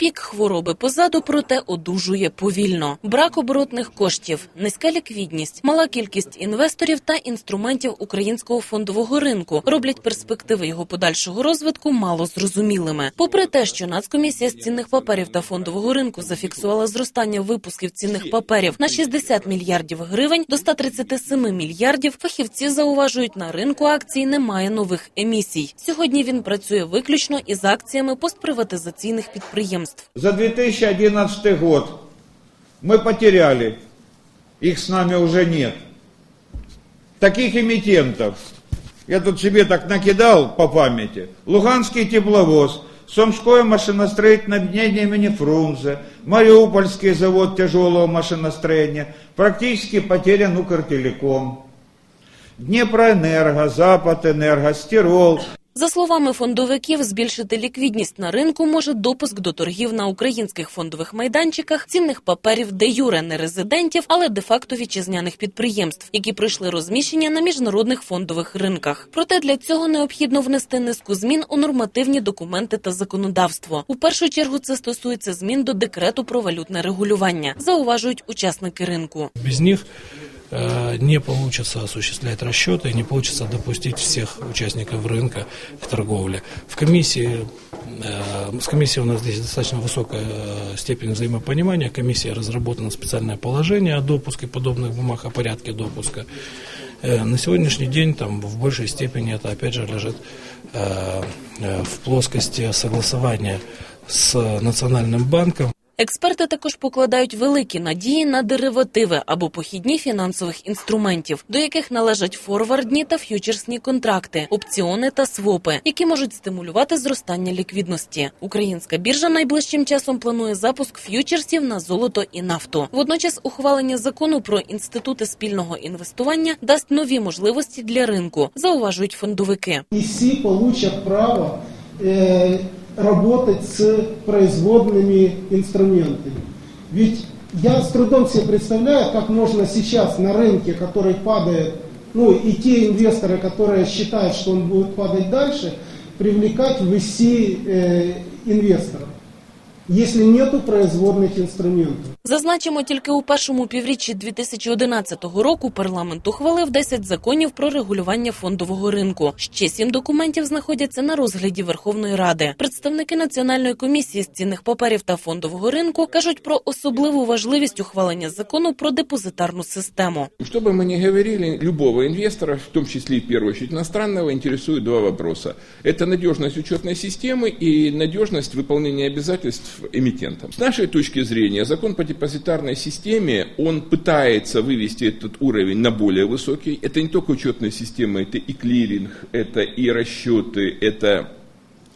Пік хвороби позаду, проте одужує повільно. Брак оборотних коштів, низька ліквідність, мала кількість інвесторів та інструментів українського фондового ринку роблять перспективи його подальшого розвитку мало зрозумілими. Попри те, що Нацкомісія з цінних паперів та фондового ринку зафіксувала зростання випусків цінних паперів на 60 мільярдів гривень до 137 мільярдів, фахівці зауважують, на ринку акцій немає нових емісій. Сьогодні він працює виключно із акціями постприватизаційних підприємств. За 2011 год мы потеряли, их с нами уже нет. Таких эмитентов, я тут себе так накидал по памяти, Луганский тепловоз, Сумское машиностроительное объединение имени Фрунзе, Мариупольский завод тяжелого машиностроения, практически потерян Укртелеком, Днепроэнерго, Западэнерго, Стирол, За словами фондовиків, збільшити ліквідність на ринку може допуск до торгів на українських фондових майданчиках цінних паперів де юре не резидентів, але де-факто вітчизняних підприємств, які пройшли розміщення на міжнародних фондових ринках. Проте для цього необхідно внести низку змін у нормативні документи та законодавство. У першу чергу це стосується змін до декрету про валютне регулювання, зауважують учасники ринку. Без них не получится осуществлять расчеты, не получится допустить всех участников рынка к торговле. В комиссии, э, с комиссией у нас здесь достаточно высокая э, степень взаимопонимания. Комиссия разработано специальное положение о допуске подобных бумаг, о порядке допуска. Э, На сегодняшний день там в большей степени это опять же лежит э, э, в плоскости согласования с Национальным банком. Експерти також покладають великі надії на деривативи або похідні фінансових інструментів, до яких належать форвардні та ф'ючерсні контракти, опціони та свопи, які можуть стимулювати зростання ліквідності. Українська біржа найближчим часом планує запуск ф'ючерсів на золото і нафту. Водночас, ухвалення закону про інститути спільного інвестування дасть нові можливості для ринку, зауважують фондовики. И все получат право э, работать с производными инструментами. Ведь я с трудом себе представляю, как можно сейчас на рынке, который падает, ну и те инвесторы, которые считают, что он будет падать дальше, привлекать ИСИ э, инвесторов, если нету производных инструментов. Зазначимо, тільки у першому півріччі 2011 року парламент ухвалив 10 законів про регулювання фондового ринку. Ще сім документів знаходяться на розгляді Верховної Ради. Представники Національної комісії з цінних паперів та фондового ринку кажуть про особливу важливість ухвалення закону про депозитарну систему. Что бы мы ни говорили, любого инвестора, в том числе и в первую очередь иностранного, интересуют два вопроса. Это надежность учетной системы и надежность выполнения обязательств эмитентам. С нашей точки зрения, закон по депозитарной системе, он пытается вывести этот уровень на более высокий. Это не только учетная система, это и клиринг, это и расчеты, это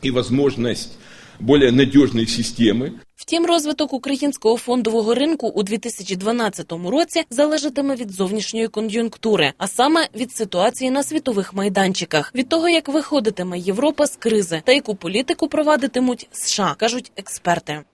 и возможность более надежной системы. Втім, розвиток українського фондового ринку у 2012 році залежатиме від зовнішньої кон'юнктури, а саме від ситуації на світових майданчиках, від того, як виходитиме Європа з кризи та яку політику провадитимуть США, кажуть експерти.